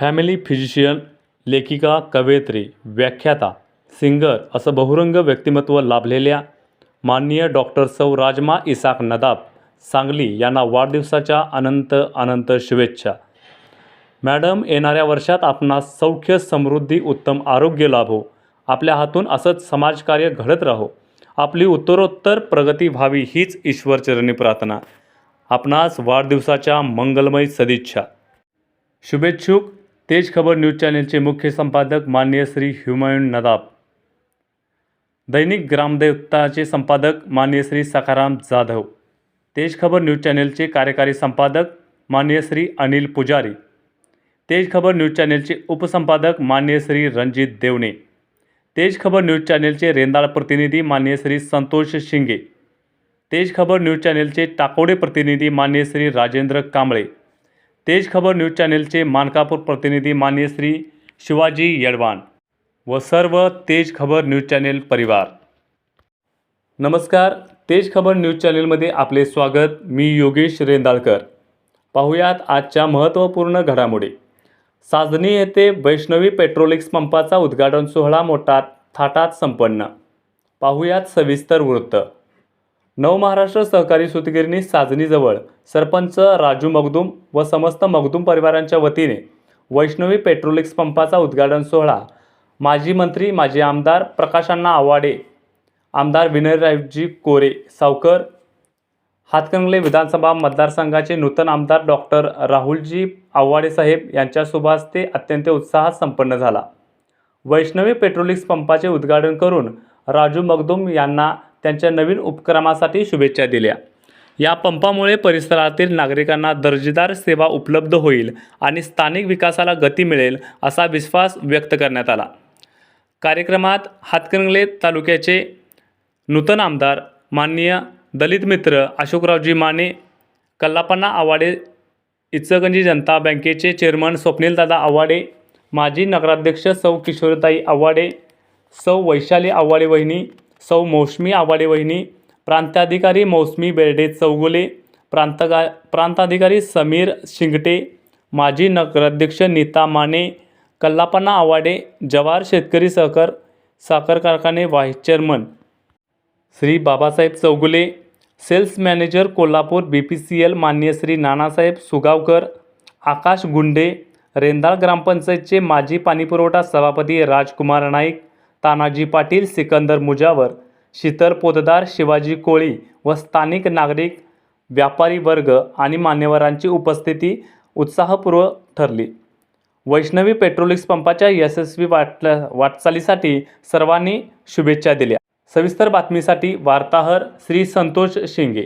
Family physician लेखिका कवयित्री व्याख्याता सिंगर असं बहुरंग व्यक्तिमत्व लाभलेल्या माननीय डॉक्टर सौ राजमा इसाक नदाब सांगली यांना वाढदिवसाच्या अनंत अनंत शुभेच्छा. मॅडम येणाऱ्या वर्षात आपणास सौख्य समृद्धी उत्तम आरोग्य लाभो. आपल्या हातून असंच समाजकार्य घडत राहो. आपली उत्तरोत्तर प्रगती व्हावी हीच ईश्वरचरणी प्रार्थना. आपणास वाढदिवसाच्या मंगलमय सदिच्छा. शुभेच्छुक. तेज खबर न्यूज चॅनेलचे मुख्य संपादक माननीय श्री हुमायून नदाब. दैनिक ग्रामदेवताचे संपादक माननीय श्री सखाराम जाधव. तेज खबर न्यूज चॅनेलचे कार्यकारी संपादक माननीय श्री अनिल पुजारी. तेज खबर न्यूज चॅनेलचे उपसंपादक माननीय श्री रणजित देवणे. तेज खबर न्यूज चॅनेलचे रेंदाळ प्रतिनिधी माननीय श्री संतोष शिंगे. तेज खबर न्यूज चॅनेलचे टाकोडे प्रतिनिधी माननीय श्री राजेंद्र कांबळे. तेज खबर न्यूज चॅनेलचे मानकापूर प्रतिनिधी मान्य श्री शिवाजी येडवान व सर्व तेज खबर न्यूज चॅनेल परिवार. नमस्कार. तेज खबर न्यूज चॅनेलमध्ये आपले स्वागत. मी योगेश रेंदाळकर. पाहुयात आजच्या महत्त्वपूर्ण घडामोडी. साजनी येथे वैष्णवी पेट्रोलिक्स पंपाचा उद्घाटन सोहळा मोठा थाटात संपन्न. पाहुयात सविस्तर वृत्त. नवमहाराष्ट्र सहकारी सुतगिरणी साजनीजवळ सरपंच राजू मगदूम व समस्त मगदूम परिवारांच्या वतीने वैष्णवी पेट्रोलिक्स पंपाचा उद्घाटन सोहळा. माजी मंत्री माजी आमदार प्रकाशांना आवाडे आमदार विनयरावजी कोरे सावकर. हातकंगले विधानसभा मतदारसंघाचे नूतन आमदार डॉक्टर राहुलजी आव्हाडे साहेब यांच्या शुभास्ते अत्यंत उत्साहात संपन्न झाला. वैष्णवी पेट्रोलिक्स पंपाचे उद्घाटन करून राजू मगदूम यांना त्यांच्या नवीन उपक्रमासाठी शुभेच्छा दिल्या. या पंपामुळे परिसरातील नागरिकांना दर्जेदार सेवा उपलब्ध होईल आणि स्थानिक विकासाला गती मिळेल असा विश्वास व्यक्त करण्यात आला. कार्यक्रमात हातकणंगले तालुक्याचे नूतन आमदार माननीय दलित मित्र अशोकरावजी माने कल्लापन्ना आवाडे इचगंजी जनता बँकेचे चेअरमन स्वप्नीलदादा आव्हाडे माजी नगराध्यक्ष सौ किशोरताई आव्हाडे सौ वैशाली आव्हाडे वहिनी सौ मौसमी आवाडे वहिनी प्रांताधिकारी मौसमी बेर्डे चौगुले प्रांतगा प्रांताधिकारी समीर शिंगटे माजी नगराध्यक्ष नीता माने कल्लापन्ना आवाडे जवाहर शेतकरी सहकार साखर कारखाने vice chairman. Shri Babasaheb Chougule sales manager Kolhapur B P C L मान्य श्री नानासाहेब सुगावकर आकाश गुंडे रेंदाळ ग्रामपंचायतचे माजी पाणीपुरवठा सभापती राजकुमार नाईक तानाजी पाटील सिकंदर मुजावर शीतल पोतदार शिवाजी कोळी व स्थानिक नागरिक व्यापारी वर्ग आणि मान्यवरांची उपस्थिती उत्साहपूर्व ठरली. वैष्णवी पेट्रोलिक्स पंपाच्या यशस्वी वाटल्या वाटचालीसाठी सर्वांनी शुभेच्छा दिल्या. सविस्तर बातमीसाठी वार्ताहर श्री संतोष शिंगे.